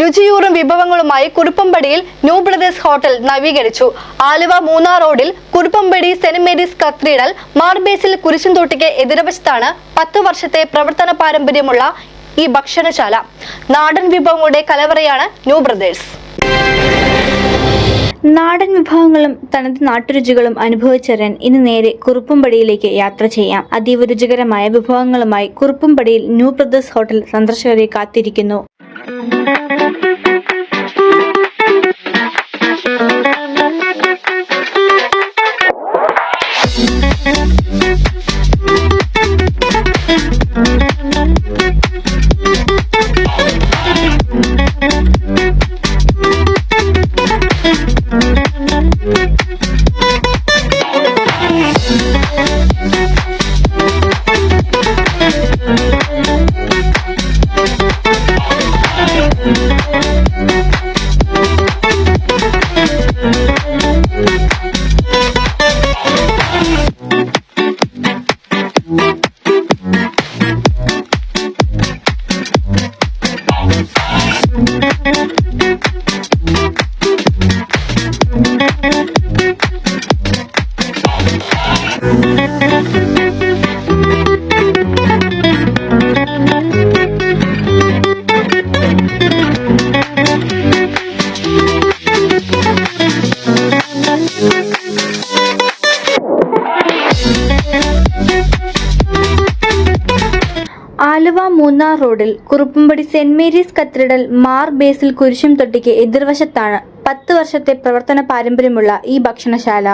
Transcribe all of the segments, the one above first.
രുചിയൂറും വിഭവങ്ങളുമായി കുറുപ്പമ്പടിയിൽ new brothers hotel നവീകരിച്ചു. ആലുവ മൂന്നാർ റോഡിൽ Kuruppampady saint Mary's cathedral Mar Basil കുരിശുംതൊട്ടിക്ക് എതിരവശത്താണ് പത്ത് വർഷത്തെ പ്രവർത്തന പാരമ്പര്യമുള്ള ഈ ഭക്ഷണശാല. നാടൻ വിഭവങ്ങളുടെ കലവറയാണ് ന്യൂ ബ്രദേഴ്സ്. നാടൻ വിഭവങ്ങളും തനത് നാട്ടുരുചികളും അനുഭവിച്ചറിയാൻ ഇന്ന് നേരെ കുറുപ്പുംപടിയിലേക്ക് യാത്ര ചെയ്യാം. അതീവ രുചികരമായ വിഭവങ്ങളുമായി കുറുപ്പുംപടിയിൽ ന്യൂ ബ്രദേഴ്സ് ഹോട്ടൽ സന്ദർശകരെ കാത്തിരിക്കുന്നു. Thank you. ആലുവ മൂന്നാർ റോഡിൽ Kuruppampady saint Mary's cathedral Mar Basil കുരിശും തൊട്ടിക്ക് എതിർവശത്താണ് പത്ത് വർഷത്തെ പ്രവർത്തന പാരമ്പര്യമുള്ള ഈ ഭക്ഷണശാല.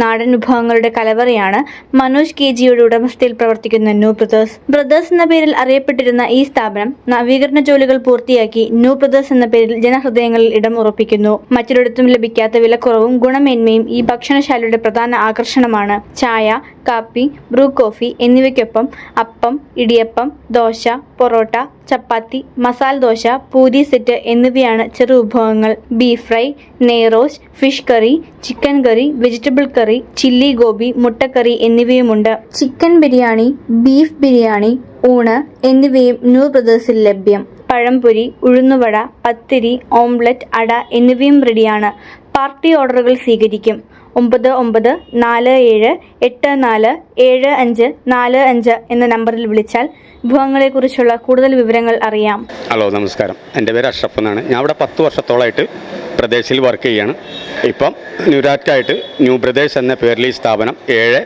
നാടൻ വിഭവങ്ങളുടെ കലവറയാണ് മനോജ് കെ ജിയുടെ ഉടമസ്ഥയിൽ പ്രവർത്തിക്കുന്ന ന്യൂ ബ്രദേഴ്സ്. ബ്രദേഴ്സ് എന്ന പേരിൽ അറിയപ്പെട്ടിരുന്ന ഈ സ്ഥാപനം നവീകരണ ജോലികൾ പൂർത്തിയാക്കി ന്യൂ ബ്രദേഴ്സ് എന്ന പേരിൽ ജനഹൃദയങ്ങളിൽ ഇടം ഉറപ്പിക്കുന്നു. മറ്റൊരിടത്തും ലഭിക്കാത്ത വിലക്കുറവും ഗുണമേന്മയും ഈ ഭക്ഷണശാലയുടെ പ്രധാന ആകർഷണമാണ്. ചായ കാപ്പി ബ്രൂ കോഫി എന്നിവയ്ക്കൊപ്പം അപ്പം ഇടിയപ്പം ദോശ പൊറോട്ട ചപ്പാത്തി മസാല ദോശ പൂരി സെറ്റ് എന്നിവയാണ് ചെറു വിഭവങ്ങൾ. Beef fry നെയ്റോസ് fish curry chicken curry vegetable curry chilli gobi മുട്ടക്കറി എന്നിവയുമുണ്ട്. ചിക്കൻ ബിരിയാണി ബീഫ് ബിരിയാണി ഊണ് എന്നിവയും ന്യൂ ബ്രദേഴ്സിൽ ലഭ്യം. പഴംപൊരി ഉഴുന്നുവട പത്തിരി ഓംലെറ്റ് അട എന്നിവയും റെഡിയാണ് പാർട്ടി ഓർഡറുകൾ സ്വീകരിക്കും. ഒമ്പത് ഒമ്പത് നാല് ഏഴ് എട്ട് നാല് ഏഴ് അഞ്ച് നാല് അഞ്ച് എന്ന നമ്പറിൽ വിളിച്ചാൽ വിഭവങ്ങളെക്കുറിച്ചുള്ള കൂടുതൽ വിവരങ്ങൾ അറിയാം. ഹലോ നമസ്കാരം. എന്റെ പേര് അഷ്റഫ് എന്നാണ്. ഞാൻ ഇവിടെ പത്ത് വർഷത്തോളമായിട്ട് പ്രദേശിൽ വർക്ക് ചെയ്യാണ് ഇപ്പം ന്യൂരാറ്റായിട്ട് ന്യൂ ബ്രദേഴ്സ് എന്ന പേരിൽ ഈ സ്ഥാപനം ഏഴ്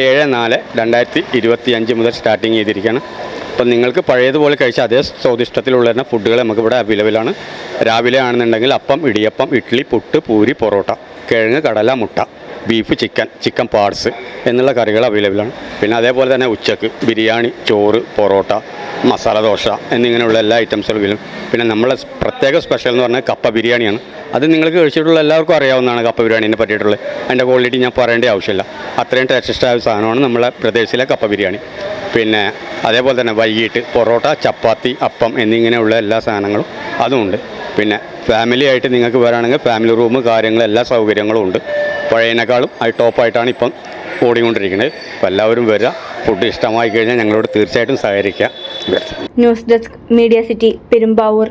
ഏഴ് നാല് രണ്ടായിരത്തി ഇരുപത്തി അഞ്ച് മുതൽ സ്റ്റാർട്ടിങ് ചെയ്തിരിക്കുകയാണ്. അപ്പം നിങ്ങൾക്ക് പഴയതുപോലെ കഴിച്ച അതേ സ്വാദിഷ്ടത്തിലുള്ള തന്നെ ഫുഡുകൾ നമുക്കിവിടെ അവൈലബിളാണ്. രാവിലെ ആണെന്നുണ്ടെങ്കിൽ അപ്പം ഇടിയപ്പം ഇഡ്ഡലി പുട്ട് പൂരി പൊറോട്ട. കിഴങ്ങ് കടല മുട്ട ബീഫ് ചിക്കൻ ചിക്കൻ പാർട്സ് എന്നുള്ള കറികൾ അവൈലബിളാണ് പിന്നെ അതേപോലെ തന്നെ ഉച്ചയ്ക്ക് ബിരിയാണി ചോറ് പൊറോട്ട മസാല ദോശ എന്നിങ്ങനെയുള്ള എല്ലാ ഐറ്റംസുകളും പിന്നെ നമ്മളെ പ്രത്യേക സ്പെഷ്യൽ എന്ന് പറഞ്ഞാൽ കപ്പ ബിരിയാണിയാണ്. അത് നിങ്ങൾക്ക് കഴിച്ചിട്ടുള്ള എല്ലാവർക്കും അറിയാവുന്നതാണ് കപ്പ ബിരിയാണിനെ പറ്റിയിട്ടുള്ളത്. അതിന്റെ ക്വാളിറ്റി ഞാൻ പറയേണ്ട ആവശ്യമില്ല. അത്രയും ടേസ്റ്റായ സാധനമാണ് നമ്മളെ പ്രദേശിലെ കപ്പ ബിരിയാണി. പിന്നെ അതേപോലെ തന്നെ വൈകിട്ട് പൊറോട്ട ചപ്പാത്തി അപ്പം എന്നിങ്ങനെയുള്ള എല്ലാ സാധനങ്ങളും അതുമുണ്ട് പിന്നെ ഫാമിലി ആയിട്ട് നിങ്ങൾക്ക് വരാണെങ്കിൽ ഫാമിലി റൂം കാര്യങ്ങൾ എല്ലാ സൗകര്യങ്ങളും ഉണ്ട്. പഴയതിനേക്കാളും അത് ടോപ്പായിട്ടാണ് ഇപ്പം ഓടിക്കൊണ്ടിരിക്കുന്നത്. അപ്പോൾ എല്ലാവരും വരിക ഫുഡ് ഇഷ്ടമായി കഴിഞ്ഞാൽ ഞങ്ങളോട് തീർച്ചയായിട്ടും സഹകരിക്കുക news desk media city Perumbavoor